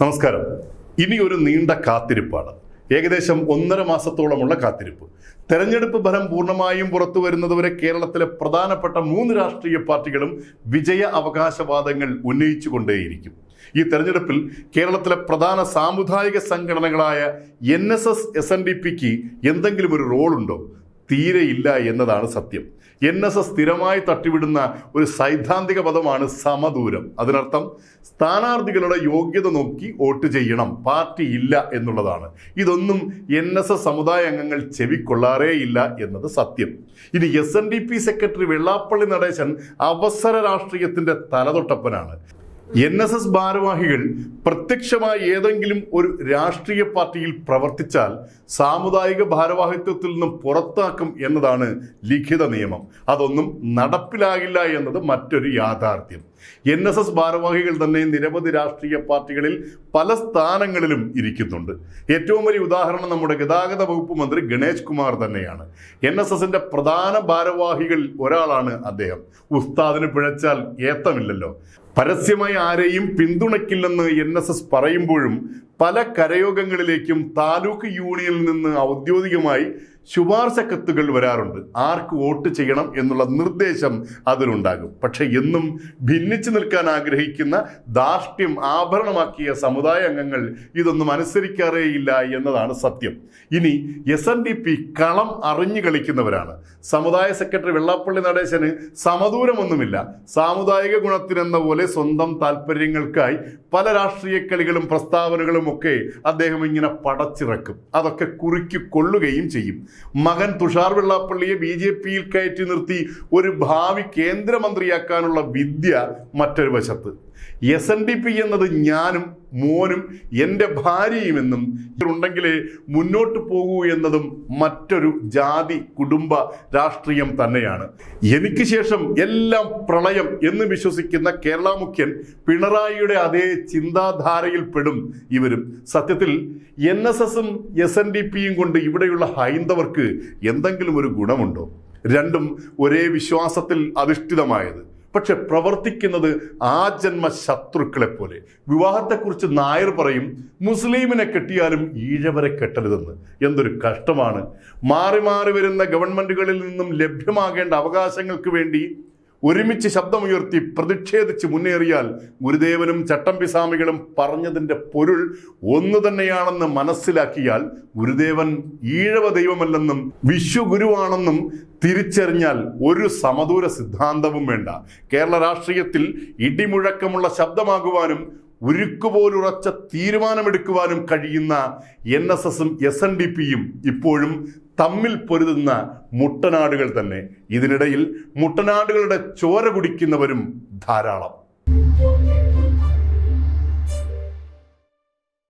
നമസ്കാരം. ഇനി ഒരു നീണ്ട കാത്തിരിപ്പാണ്. ഏകദേശം ഒന്നര മാസത്തോളമുള്ള കാത്തിരിപ്പ്. തെരഞ്ഞെടുപ്പ് ഫലം പൂർണമായും പുറത്തു വരുന്നതുവരെ കേരളത്തിലെ പ്രധാനപ്പെട്ട മൂന്ന് രാഷ്ട്രീയ പാർട്ടികളും വിജയ അവകാശവാദങ്ങൾ ഉന്നയിച്ചുകൊണ്ടേയിരിക്കും. ഈ തെരഞ്ഞെടുപ്പിൽ കേരളത്തിലെ പ്രധാന സാമുദായിക സംഘടനകളായ N S S S N D പിക്ക് എന്തെങ്കിലും ഒരു റോളുണ്ടോ? തീരെയില്ല എന്നതാണ് സത്യം. എൻ എസ് എസ് സ്ഥിരമായി തട്ടിവിടുന്ന ഒരു സൈദ്ധാന്തിക പദമാണ് സമദൂരം. അതിനർത്ഥം സ്ഥാനാർത്ഥികളുടെ യോഗ്യത നോക്കി വോട്ട് ചെയ്യണം. പാർട്ടി ഇല്ല എന്നുള്ളതാണ്. ഇതൊന്നും എൻ എസ് എസ് സമുദായ അംഗങ്ങൾ ചെവിക്കൊള്ളാറേയില്ല എന്നത് സത്യം. ഇനി S N D P secretary Vellappally Natesan അവസര രാഷ്ട്രീയത്തിന്റെ തലതൊട്ടപ്പനാണ്. എൻ എസ് എസ് ഭാരവാഹികൾ പ്രത്യക്ഷമായി ഏതെങ്കിലും ഒരു രാഷ്ട്രീയ പാർട്ടിയിൽ പ്രവർത്തിച്ചാൽ സാമുദായിക ഭാരവാഹിത്വത്തിൽ നിന്നും പുറത്താക്കും എന്നതാണ് ലിഖിത നിയമം. അതൊന്നും നടപ്പിലാകില്ല എന്നത് മറ്റൊരു യാഥാർത്ഥ്യം. എൻ എസ് എസ് ഭാരവാഹികൾ തന്നെ നിരവധി രാഷ്ട്രീയ പാർട്ടികളിൽ പല സ്ഥാനങ്ങളിലും ഇരിക്കുന്നുണ്ട്. ഏറ്റവും വലിയ ഉദാഹരണം നമ്മുടെ ഗതാഗത വകുപ്പ് മന്ത്രി ഗണേഷ് കുമാർ തന്നെയാണ്. എൻ എസ് എസിന്റെ പ്രധാന ഭാരവാഹികളിൽ ഒരാളാണ് അദ്ദേഹം. ഉസ്താദിന് പിഴച്ചാൽ ഏത്തമില്ലല്ലോ. പരസ്യമായി ആരെയും പിന്തുണയ്ക്കില്ലെന്ന് എൻ എസ് എസ് പറയുമ്പോഴും പല കരയോഗങ്ങളിലേക്കും താലൂക്ക് യൂണിയനിൽ നിന്ന് ഔദ്യോഗികമായി ശുപാർശ കത്തുകൾ വരാറുണ്ട്. ആർക്ക് വോട്ട് ചെയ്യണം എന്നുള്ള നിർദ്ദേശം അതിലുണ്ടാകും. പക്ഷെ എന്നും ഭിന്നിച്ചു നിൽക്കാൻ ആഗ്രഹിക്കുന്ന ധാർഷ്ട്യം ആഭരണമാക്കിയ സമുദായ അംഗങ്ങൾ ഇതൊന്നും അനുസരിക്കാറേയില്ല എന്നതാണ് സത്യം. ഇനി എസ് എൻ ഡി പി കളം അറിഞ്ഞു കളിക്കുന്നവരാണ്. സമുദായ സെക്രട്ടറി വെള്ളാപ്പള്ളി നടേശന് സമദൂരമൊന്നുമില്ല. സാമുദായിക ഗുണത്തിനെന്ന പോലെ സ്വന്തം താല്പര്യങ്ങൾക്കായി പല രാഷ്ട്രീയ കളികളും പ്രസ്താവനകളും ഒക്കെ അദ്ദേഹം ഇങ്ങനെ പടച്ചിറക്കും. അതൊക്കെ കുറുക്കി കൊള്ളുകയും ചെയ്യും. മകൻ തുഷാർ വെള്ളാപ്പള്ളിയെ ബി ജെ പിയിൽ കയറ്റി നിർത്തി ഒരു ഭാവി കേന്ദ്രമന്ത്രിയാക്കാനുള്ള വിദ്യ മറ്റൊരു വശത്ത്. എസ് എൻ ഡി പി എന്നത് ഞാനും മോനും എന്റെ ഭാര്യയുമെന്നും ഉണ്ടെങ്കിലേ മുന്നോട്ട് പോകൂ എന്നതും മറ്റൊരു ജാതി കുടുംബ രാഷ്ട്രീയം തന്നെയാണ്. എനിക്ക് ശേഷം എല്ലാം പ്രളയം എന്ന് വിശ്വസിക്കുന്ന കേരള മുഖ്യൻ പിണറായിയുടെ അതേ ചിന്താധാരയിൽ പെടും ഇവരും. സത്യത്തിൽ എൻ എസ് എസും എസ് എൻ ഡി പിയും കൊണ്ട് ഇവിടെയുള്ള ഹൈന്ദവർക്ക് എന്തെങ്കിലും ഒരു ഗുണമുണ്ടോ? രണ്ടും ഒരേ വിശ്വാസത്തിൽ അധിഷ്ഠിതമായത്. പക്ഷെ പ്രവർത്തിക്കുന്നത് ആ ജന്മ ശത്രുക്കളെ പോലെ വിവാഹത്തെക്കുറിച്ച് നായർ പറയും മുസ്ലിമിനെ കെട്ടിയാലും ഈഴവരെ കെട്ടരുതെന്ന്. എന്തൊരു കഷ്ടമാണ്. മാറി മാറി വരുന്ന ഗവൺമെന്റുകളിൽ നിന്നും ലഭ്യമാകേണ്ട അവകാശങ്ങൾക്ക് വേണ്ടി ഒരുമിച്ച് ശബ്ദമുയർത്തി പ്രതിഷേധിച്ച് മുന്നേറിയാൽ ഗുരുദേവനും ചട്ടമ്പിസ്വാമികളും പറഞ്ഞതിന്റെ പൊരുൾ ഒന്നു തന്നെയാണെന്ന് മനസ്സിലാക്കിയാൽ ഗുരുദേവൻ ഈഴവ ദൈവമല്ലെന്നും വിശ്വഗുരുവാണെന്നും തിരിച്ചറിഞ്ഞാൽ ഒരു സമദൂര സിദ്ധാന്തവും വേണ്ട. കേരള രാഷ്ട്രീയത്തിൽ ഇടിമുഴക്കമുള്ള ശബ്ദമാകുവാനും ഉരുക്കുപോലുറച്ച തീരുമാനമെടുക്കുവാനും കഴിയുന്ന എൻ എസ് എസും എസ് എൻ ഡി പിയും ഇപ്പോഴും തമ്മിൽ പൊരുതുന്ന മുട്ടനാടുകൾ തന്നെ. ഇതിനിടയിൽ മുട്ടനാടുകളുടെ ചോര കുടിക്കുന്നവരും ധാരാളം.